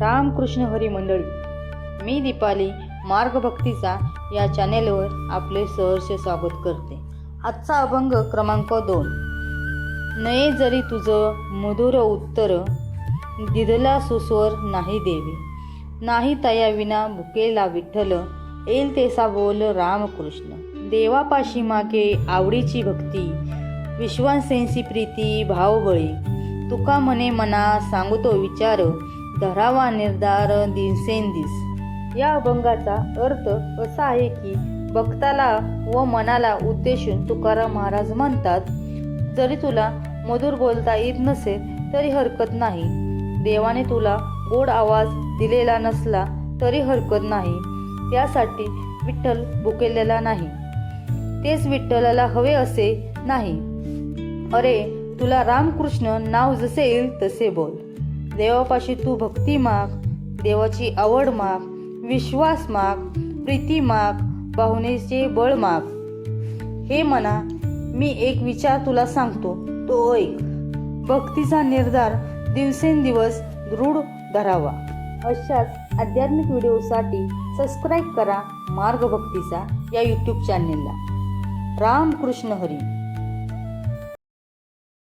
रामकृष्ण हरी मंडळी मी दीपाली मार्गभक्तीचा या चॅनेलवर आपले सहर्ष स्वागत करते. आजचा अभंग क्रमांक दोन. नये जरी तुझं मधुर उत्तर दिदला सुस्वर नाही देवी. नाही तया विना भुकेला विठ्ठल येईल तेसा बोल रामकृष्ण. देवापाशी मागे आवडीची भक्ती विश्वासेंसी प्रीती भावबळी. तुका म्हणे मना सांगतो विचार धरावा निर्धार दिवसेंदिस या अभंगाचा अर्थ असा आहे की भक्ताला व मनाला उद्देशून तुकाराम महाराज म्हणतात जरी तुला मधुर बोलता येत नसेल तरी हरकत नाही. देवाने तुला गोड आवाज दिलेला नसला तरी हरकत नाही. त्यासाठी विठ्ठल भुकेलेला नाही. तेच विठ्ठलाला हवे असे नाही. अरे तुला रामकृष्ण नाव जसे येईल तसे बोल. देवापाशी तू भक्ती माग देवाची आवड माग विश्वास माग प्रीती माग भावनेचे बळ माग. हे म्हणा मी एक विचार तुला सांगतो तो ऐक. भक्तीचा निर्धार दिवसेंदिवस दृढ धरावा. अशाच आध्यात्मिक व्हिडिओसाठी सबस्क्राईब करा मार्गभक्तीचा या यूट्यूब चॅनेलला. रामकृष्ण हरी.